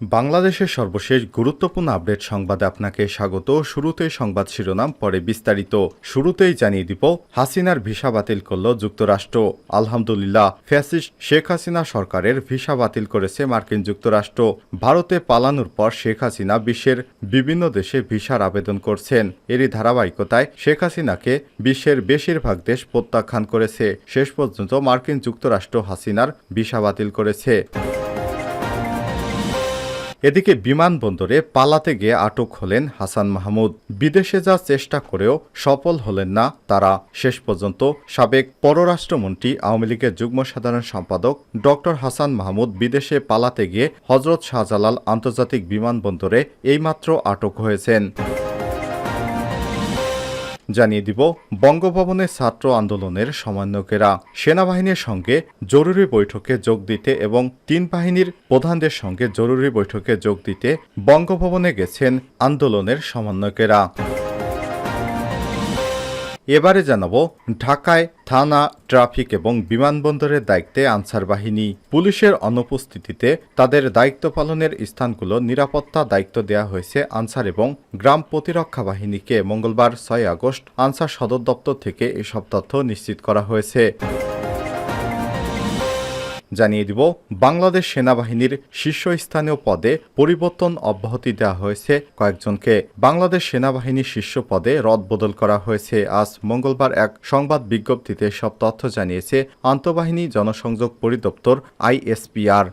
বাংলাদেশের সর্বশেষ গুরুত্বপূর্ণ আপডেট সংবাদে আপনাকে স্বাগত। শুরুতেই সংবাদ শিরোনাম, পরে বিস্তারিত। শুরুতেই জানিয়ে দিব, হাসিনার ভিসা বাতিল করল যুক্তরাষ্ট্র। আলহামদুলিল্লাহ, ফ্যাসিস্ট শেখ হাসিনা সরকারের ভিসা বাতিল করেছে মার্কিন যুক্তরাষ্ট্র। ভারতে পালানোর পর শেখ হাসিনা বিশ্বের বিভিন্ন দেশে ভিসার আবেদন করছেন। এরই ধারাবাহিকতায় শেখ হাসিনাকে বিশ্বের বেশিরভাগ দেশ প্রত্যাখ্যান করেছে। শেষ পর্যন্ত মার্কিন যুক্তরাষ্ট্র হাসিনার ভিসা বাতিল করেছে। এদিকে বিমানবন্দরে পালাতে গিয়ে আটক হলেন হাসান মাহমুদ। বিদেশে যা চেষ্টা করেও সফল হলেন না তারা। শেষ পর্যন্ত সাবেক পররাষ্ট্রমন্ত্রী, আওয়ামী লীগের যুগ্ম সাধারণ সম্পাদক ডক্টর হাসান মাহমুদ বিদেশে পালাতে গিয়ে হজরত শাহজালাল আন্তর্জাতিক বিমানবন্দরে এইমাত্র আটক হয়েছেন। জানিয়ে দিব, বঙ্গভবনে ছাত্র আন্দোলনের সমন্বয়কেরা। সেনাবাহিনীর সঙ্গে জরুরি বৈঠকে যোগ দিতে এবং তিন বাহিনীর প্রধানদের সঙ্গে জরুরি বৈঠকে যোগ দিতে বঙ্গভবনে গেছেন আন্দোলনের সমন্বয়কেরা। এবারে জানাব, ঢাকায় থানা, ট্রাফিক এবং বিমানবন্দরের দায়িত্বে আনসার বাহিনী। পুলিশের অনুপস্থিতিতে তাদের দায়িত্ব পালনের স্থানগুলো নিরাপত্তা দায়িত্ব দেওয়া হয়েছে আনসার এবং গ্রাম প্রতিরক্ষা বাহিনীকে মঙ্গলবার ছয় আগস্ট আনসার সদর দপ্তর থেকে এসব তথ্য নিশ্চিত করা হয়েছে। জানিয়ে দিব, বাংলাদেশ সেনাবাহিনীর শীর্ষস্থানীয় পদে পরিবর্তন অব্যাহতি দেওয়া হয়েছে। কয়েকজনকে বাংলাদেশ সেনাবাহিনীর শীর্ষ পদে রদবদল করা হয়েছে। আজ মঙ্গলবার এক সংবাদ বিজ্ঞপ্তিতে সব তথ্য জানিয়েছে আন্তঃবাহিনী জনসংযোগ পরিদপ্তর আইএসপিআর।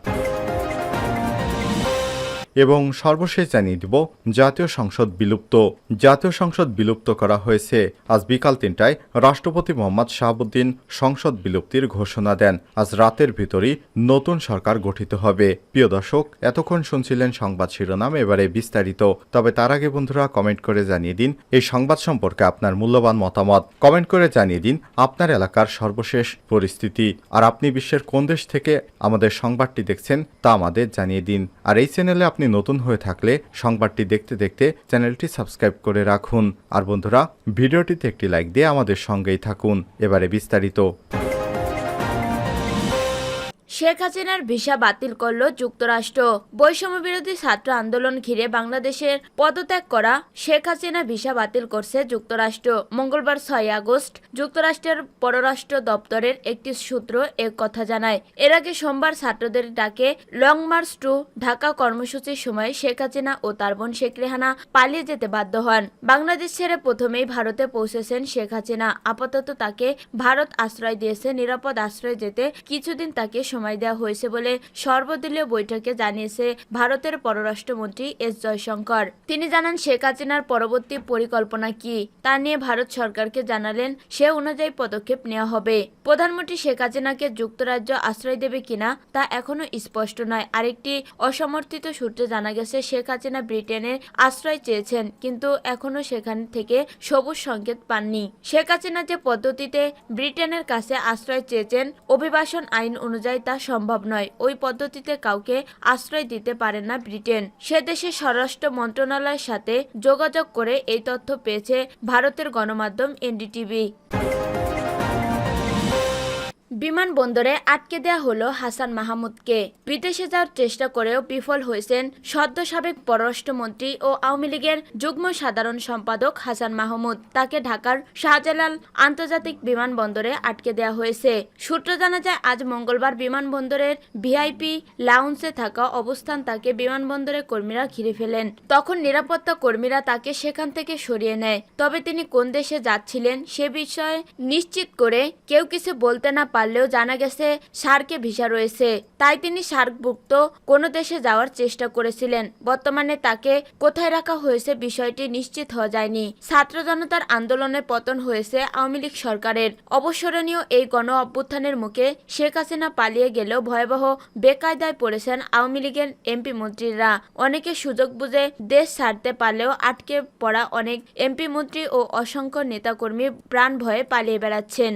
এবং সর্বশেষ জানিয়ে দিব, জাতীয় সংসদ বিলুপ্ত। জাতীয় সংসদ বিলুপ্ত করা হয়েছে। আজ বিকাল তিনটায় রাষ্ট্রপতি মোহাম্মদ শাহাবুদ্দিন সংসদ বিলুপ্তির ঘোষণা দেন। আজ রাতের ভিতরই নতুন সরকার গঠিত হবে। প্রিয় দর্শক, এতক্ষণ শুনছিলেন সংবাদ শিরোনাম, এবারে বিস্তারিত। তবে তার আগে বন্ধুরা, কমেন্ট করে জানিয়ে দিন এই সংবাদ সম্পর্কে আপনার মূল্যবান মতামত। কমেন্ট করে জানিয়ে দিন আপনার এলাকার সর্বশেষ পরিস্থিতি। আর আপনি বিশ্বের কোন দেশ থেকে আমাদের সংবাদটি দেখছেন তা আমাদের জানিয়ে দিন। আর এই চ্যানেলে আপনি নতুন হয়ে থাকলে সংবাদটি দেখতে দেখতে চ্যানেলটি সাবস্ক্রাইব করে রাখুন। আর বন্ধুরা, ভিডিওটিতে একটি লাইক দিয়ে আমাদের সঙ্গেই থাকুন। এবারে বিস্তারিত। শেখ হাসিনার ভিসা বাতিল করল যুক্তরাষ্ট্র। বৈষম্য বিরোধী ছাত্র আন্দোলন ঘিরে বাংলাদেশের পদত্যাগ করা শেখ হাসিনা ভিসা বাতিল করছে যুক্তরাষ্ট্র। মঙ্গলবার ছয় আগস্ট যুক্তরাষ্ট্রের পররাষ্ট্র দপ্তরের একটি সূত্র এ কথা জানায়। এর আগে সোমবার ছাত্রদের ডাকে লং মার্চ টু ঢাকা কর্মসূচির সময় শেখ হাসিনা ও তার বোন শেখ রেহানা পালিয়ে যেতে বাধ্য হন। বাংলাদেশ ছেড়ে প্রথমেই ভারতে পৌঁছেছেন শেখ হাসিনা। আপাতত তাকে ভারত আশ্রয় দিয়েছে, নিরাপদ আশ্রয় যেতে কিছুদিন তাকে সময় দেওয়া হয়েছে বলে সর্বদলীয় বৈঠকে জানিয়েছে ভারতের পররাষ্ট্রমন্ত্রী এস জয়শঙ্কর। তিনি জানান, শেখ হাসিনার পরবর্তী পরিকল্পনা কি? তা নিয়ে ভারত সরকারকে জানালেন, সে অনুযায়ী পদক্ষেপ নেওয়া হবে। প্রধানমন্ত্রী শেখ হাসিনাকে যুক্তরাজ্য আশ্রয় দেবে কিনা, তা এখনও স্পষ্ট নয়। আরেকটি অসমর্থিত সূত্রে জানা গেছে, শেখ হাসিনা ব্রিটেনের আশ্রয় চেয়েছেন, কিন্তু এখনও সেখান থেকে সবুজ সংকেত পাননি। শেখ হাসিনা যে পদ্ধতিতে ব্রিটেনের কাছে আশ্রয় চেয়েছেন, অভিবাসন আইন অনুযায়ী তা সম্ভব নয়। ওই পদ্ধতিতে কাউকে আশ্রয় দিতে পারে না ব্রিটেন। সে দেশের স্বরাষ্ট্র মন্ত্রণালয়ের সাথে যোগাযোগ করে এই তথ্য পেয়েছে ভারতের গণমাধ্যম এনডিটিভি। বিমানবন্দরে আটকে দেয়া হলো হাসান মাহমুদকে। বিদেশে যাওয়ার চেষ্টা করেও বিফল হয়েছেন সদ্য সাবেক পররাষ্ট্রমন্ত্রী ও আওয়ামী লীগের যুগ্ম সাধারণ সম্পাদক হাসান মাহমুদ। তাকে ঢাকার শাহজালাল আন্তর্জাতিক বিমানবন্দরে আটকে দেয়া হয়েছে। সূত্র জানা যায়, আজ মঙ্গলবার বিমানবন্দরের ভিআইপি লাউন্সে থাকা অবস্থান তাকে বিমানবন্দরের কর্মীরা ঘিরে ফেলেন। তখন নিরাপত্তা কর্মীরা তাকে সেখান থেকে সরিয়ে নেয়। তবে তিনি কোন দেশে যাচ্ছিলেন সে বিষয়ে নিশ্চিত করে কেউ কিছু বলতে না পারলেও জানা গেছে সার্কে ভিসা রয়েছে। তাই তিনি সার্কভুক্ত কোনো দেশে যাওয়ার চেষ্টা করেছিলেন। বর্তমানে তাকে কোথায় রাখা হয়েছে বিষয়টি নিশ্চিত হওয়া যায়নি। ছাত্র জনতার আন্দোলনের পতন হয়েছে আওয়ামী লীগ সরকারের। অবসরণীয় এই গণ অভ্যুত্থানের মুখে শেখ হাসিনা পালিয়ে গেলেও ভয়াবহ বেকায়দায় পড়েছেন আওয়ামী লীগের এমপি মন্ত্রীরা। অনেকে সুযোগ বুঝে দেশ ছাড়তে পারলেও আটকে পড়া অনেক এমপি মন্ত্রী ও অসংখ্য নেতাকর্মী প্রাণ ভয়ে পালিয়ে বেড়াচ্ছেন।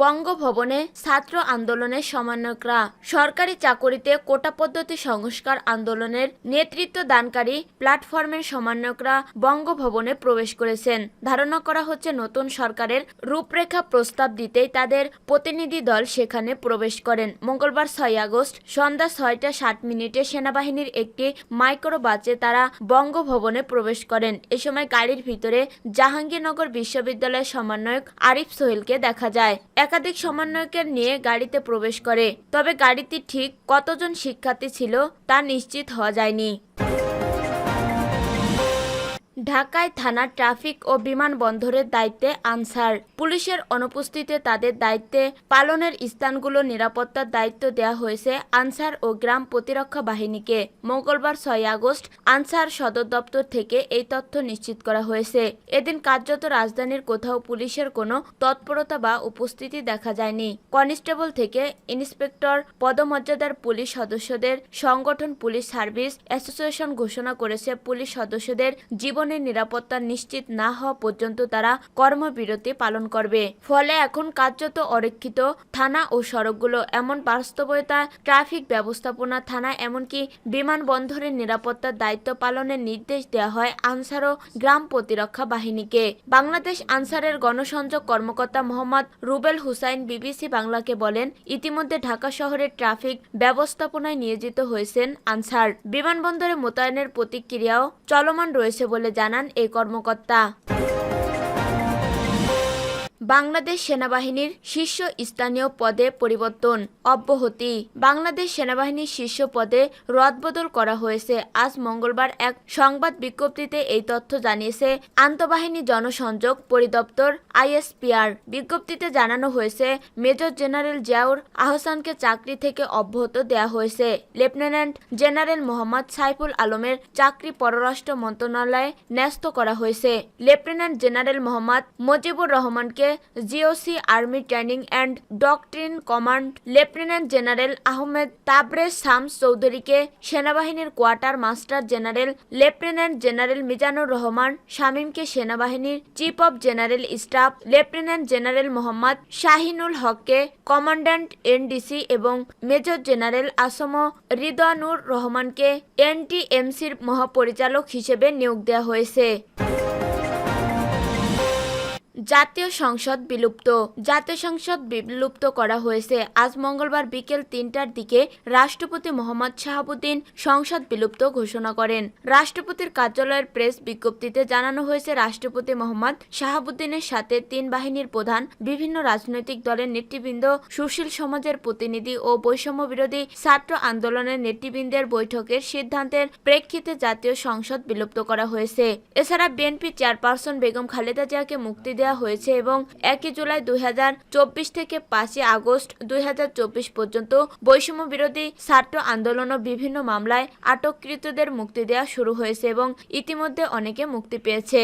বঙ্গভবনে ছাত্র আন্দোলনের সমন্বয়করা। সরকারি চাকরিতে কোটা পদ্ধতি সংস্কার আন্দোলনের নেতৃত্ব দানকারী প্ল্যাটফর্মের সমন্বয়করা বঙ্গভবনে প্রবেশ করেছেন। ধারণা করা হচ্ছে, নতুন সরকারের রূপরেখা প্রস্তাব দিতেই তাদের প্রতিনিধি দল সেখানে প্রবেশ করেন। মঙ্গলবার ছয় আগস্ট সন্ধ্যা ছয়টা ষাট মিনিটে সেনাবাহিনীর একটি মাইক্রো বাসে তারা বঙ্গভবনে প্রবেশ করেন। এ সময় গাড়ির ভিতরে জাহাঙ্গীরনগর বিশ্ববিদ্যালয়ের সমন্বয়ক আরিফ সোহেলকে দেখা যায়। একাধিক সমন্বয়কের নিয়ে গাড়িতে প্রবেশ করে, তবে গাড়িতে ঠিক কতজন শিক্ষার্থী ছিল তা নিশ্চিত হওয়া যায়নি। ঢাকায় থানা ট্রাফিক ও বিমানবন্দরের দায়িত্বে আনসার। পুলিশের অনুপস্থিতিতে তাদের দায়িত্বে পালনের স্থানগুলো নিরাপত্তার দায়িত্ব দেওয়া হয়েছে আনসার ও গ্রাম প্রতিরক্ষা বাহিনীকে। মঙ্গলবার ছয় আগস্ট আনসার সদর দপ্তর থেকে এই তথ্য নিশ্চিত করা হয়েছে। এদিন কার্যত রাজধানীর কোথাও পুলিশের কোনো তৎপরতা বা উপস্থিতি দেখা যায়নি। কনস্টেবল থেকে ইন্সপেক্টর, পদমর্যাদার পুলিশ সদস্যদের সংগঠন পুলিশ সার্ভিস অ্যাসোসিয়েশন ঘোষণা করেছে পুলিশ সদস্যদের জীবনের নিরাপত্তা নিশ্চিত না হওয়া পর্যন্ত তারা কর্মবিরতি পালন করবে। ফলে এখন কার্যত অরক্ষিত থানা ও সড়কগুলো এমন বাস্তবতা, ট্রাফিক ব্যবস্থাপনা থানা এমনকি বিমানবন্দরের নিরাপত্তার দায়িত্ব পালনের নির্দেশ দেওয়া হয় আনসার ও গ্রাম প্রতিরক্ষা বাহিনীকে। বাংলাদেশ আনসারের গণসংযোগ কর্মকর্তা মোহাম্মদ রুবেল হুসাইন বিবিসি বাংলাকে বলেন, ইতিমধ্যে ঢাকা শহরের ট্রাফিক ব্যবস্থাপনায় নিয়োজিত হয়েছেন আনসার। বিমানবন্দরে মোতায়েনের প্রতিক্রিয়াও চলমান রয়েছে বলে জানান এই কর্মকর্তা। বাংলাদেশ সেনাবাহিনীর শীর্ষ স্থানীয় পদে পরিবর্তন, অব্যাহতি। বাংলাদেশ সেনাবাহিনীর শীর্ষ পদে রদবদল করা হয়েছে। আজ মঙ্গলবার এক সংবাদ বিজ্ঞপ্তিতে এই তথ্য জানিয়েছে আন্তঃবাহিনী জনসংযোগ পরিদপ্তর আইএসপিআর। বিজ্ঞপ্তিতে জানানো হয়েছে, মেজর জেনারেল জিয়াউর আহসানকে চাকরি থেকে অব্যাহত দেওয়া হয়েছে। লেফটেন্যান্ট জেনারেল মোহাম্মদ সাইফুল আলমের চাকরি পররাষ্ট্র মন্ত্রণালয়ে ন্যস্ত করা হয়েছে। লেফটেন্যান্ট জেনারেল মোহাম্মদ মুজিবুর রহমানকে GOC army training and doctrine command lieutenant general Ahmed Tabrez Shams চৌধুরীকে সেনাবাহিনীর quarter master general lieutenant general Mizanur Rahman, শামীমকে সেনাবাহিনীর chief of general staff lieutenant general Mohammad Shahinul হককে কমান্ড্যান্ট এনডিসি এবং মেজর জেনারেল আসম রিদানুর রহমানকে এনটিএমসির মহাপরিচালক হিসেবে নিয়োগ দেওয়া হয়েছে। জাতীয় সংসদ বিলুপ্ত। জাতীয় সংসদ বিলুপ্ত করা হয়েছে। আজ মঙ্গলবার বিকেল তিনটার দিকে রাষ্ট্রপতি মোহাম্মদ শাহাবুদ্দিন সংসদ বিলুপ্ত ঘোষণা করেন। রাষ্ট্রপতির কার্যালয়ের প্রেস বিজ্ঞপ্তিতে জানানো হয়েছে, রাষ্ট্রপতি মোহাম্মদ শাহাবুদ্দিনের সাথে তিন বাহিনীর প্রধান, বিভিন্ন রাজনৈতিক দলের নেতৃবৃন্দ, সুশীল সমাজের প্রতিনিধি ও বৈষম্য বিরোধী ছাত্র আন্দোলনের নেতৃবৃন্দের বৈঠকের সিদ্ধান্তের প্রেক্ষিতে জাতীয় সংসদ বিলুপ্ত করা হয়েছে। এছাড়া বিএনপি চেয়ারপারসন বেগম খালেদা জিয়াকে মুক্তি দেওয়া হয়েছে এবং একই জুলাই দুই হাজার চব্বিশ থেকে পাঁচই আগস্ট দুই হাজার চব্বিশ পর্যন্ত বৈষম্য বিরোধী ছাত্র আন্দোলন ও বিভিন্ন মামলায় আটককৃতদের মুক্তি দেওয়া শুরু হয়েছে এবং ইতিমধ্যে অনেকে মুক্তি পেয়েছে।